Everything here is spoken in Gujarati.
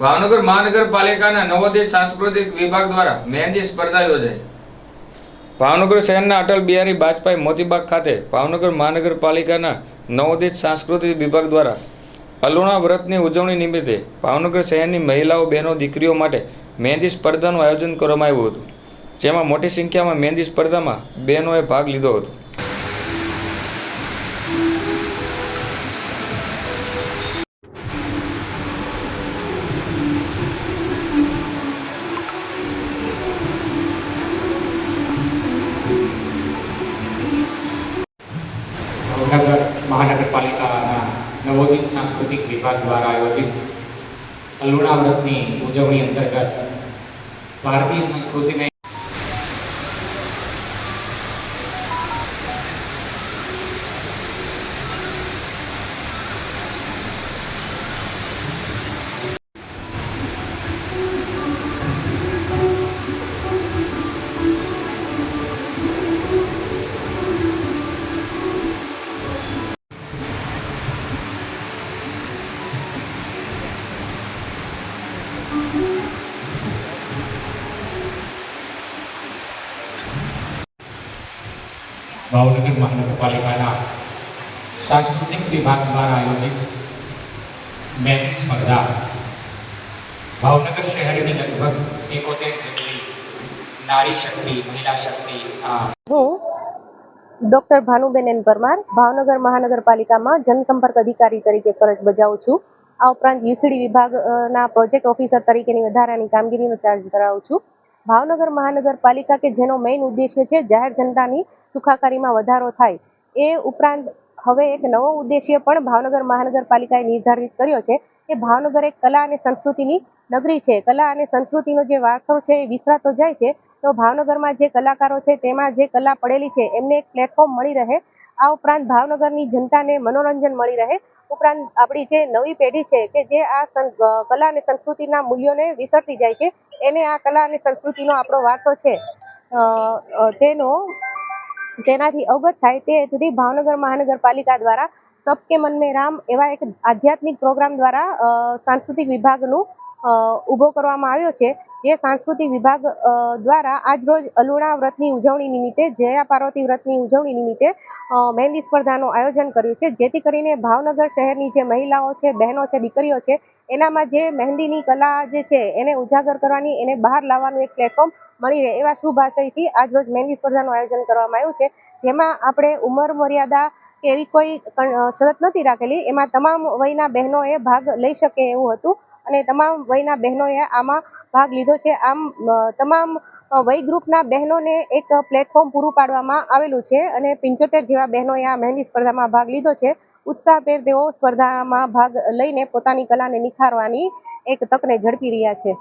ભાવનગર મહાનગરપાલિકાના નવોદિત સાંસ્કૃતિક વિભાગ દ્વારા મહેંદી સ્પર્ધા યોજાઈ. ભાવનગર શહેરના અટલ બિહારી વાજપેયી મોતીબાગ ખાતે ભાવનગર મહાનગરપાલિકાના નવોદિત સાંસ્કૃતિક વિભાગ દ્વારા અલુણા વ્રતની ઉજવણી નિમિત્તે ભાવનગર શહેરની મહિલાઓ, બહેનો, દીકરીઓ માટે મહેંદી સ્પર્ધાનું આયોજન કરવામાં આવ્યું હતું. જેમાં મોટી સંખ્યામાં મહેંદી સ્પર્ધામાં બહેનોએ ભાગ લીધો હતો. નવોદિત સાંસ્કૃતિક વિભાગ દ્વારા આયોજિત અલુણા વ્રતની ઉજવણી અંતર્ગત ભારતીય સંસ્કૃતિને ભાવનગર મહાનગરપાલિકાના સાંસ્કૃતિક વિભાગ દ્વારા આયોજિત મહેંદી સ્પર્ધા. ભાવનગર શહેરની લગભગ એકોતેર જેટલી નારી શક્તિ, મહિલા શક્તિ આ હું ડૉક્ટર ભાનુબેન પરમાર, ભાવનગર મહાનગરપાલિકામાં જનસંપર્ક અધિકારી તરીકે ફરજ બજાવું છું. આ ઉપરાંત યુસીડી વિભાગના પ્રોજેક્ટ ઓફિસર તરીકેની વધારાની કામગીરીનો ચાર્જ ધરાવું છું. ભાવનગર મહાનગરપાલિકા કે જેનો મેઇન ઉદ્દેશ્ય છે જાહેર જનતાની સુખાકારીમાં વધારો થાય, એ ઉપરાંત હવે એક નવો ઉદ્દેશ્ય પણ ભાવનગર મહાનગરપાલિકાએ નિર્ધારિત કર્યો છે કે ભાવનગર એક કલા અને સંસ્કૃતિની નગરી છે. કલા અને સંસ્કૃતિનો જે વારસો છે એ વિસરાતો જાય છે, તો ભાવનગરમાં જે કલાકારો છે તેમાં જે કલા પડેલી છે એમને એક પ્લેટફોર્મ મળી રહે. આ ઉપરાંત ભાવનગરની જનતાને મનોરંજન મળી રહે. ઉપરાંત આપણી જે નવી પેઢી છે કે જે આ કલા અને સંસ્કૃતિના મૂલ્યોને વિસરતી જાય છે, એને આ કલા અને સંસ્કૃતિનો આપણો વારસો છે. તેનો, તેનાથી અવગત થાય તે સુધી ભાવનગર મહાનગરપાલિકા દ્વારા સબકે મન મેં રામ એવા એક આધ્યાત્મિક પ્રોગ્રામ દ્વારા સાંસ્કૃતિક વિભાગનું ઊભો કરવામાં આવ્યો છે. જે સાંસ્કૃતિક વિભાગ દ્વારા આજરોજ અલુણા વ્રતની ઉજવણી નિમિત્તે, જયા પાર્વતી વ્રતની ઉજવણી નિમિત્તે મહેંદી સ્પર્ધાનું આયોજન કર્યું છે. જેથી કરીને ભાવનગર શહેરની જે મહિલાઓ છે, બહેનો છે, દીકરીઓ છે, એનામાં જે મહેંદીની કલા જે છે, એને ઉજાગર કરવાની, એને બહાર લાવવાનું એક પ્લેટફોર્મ મળી રહે એવા શુભ આશયથી આજરોજ મહેંદી સ્પર્ધાનું આયોજન કરવામાં આવ્યું છે. જેમાં આપણે ઉંમર મર્યાદા કે એવી કોઈ શરત નથી રાખેલી. એમાં તમામ વયના બહેનોએ ભાગ લઈ શકે એવું હતું. અને તમામ વયના બહેનોએ આમાં ભાગ લીધો છે. આમ તમામ વય ગ્રુપના બહેનોને એક પ્લેટફોર્મ પૂરું પાડવામાં આવેલું છે અને પંચોતેર જેવા બહેનોએ આ મહેંદી સ્પર્ધામાં ભાગ લીધો છે. ઉત્સાહભેર તેઓ સ્પર્ધામાં ભાગ લઈને પોતાની કલાને નિખારવાની એક તકને ઝડપી રહ્યા છે.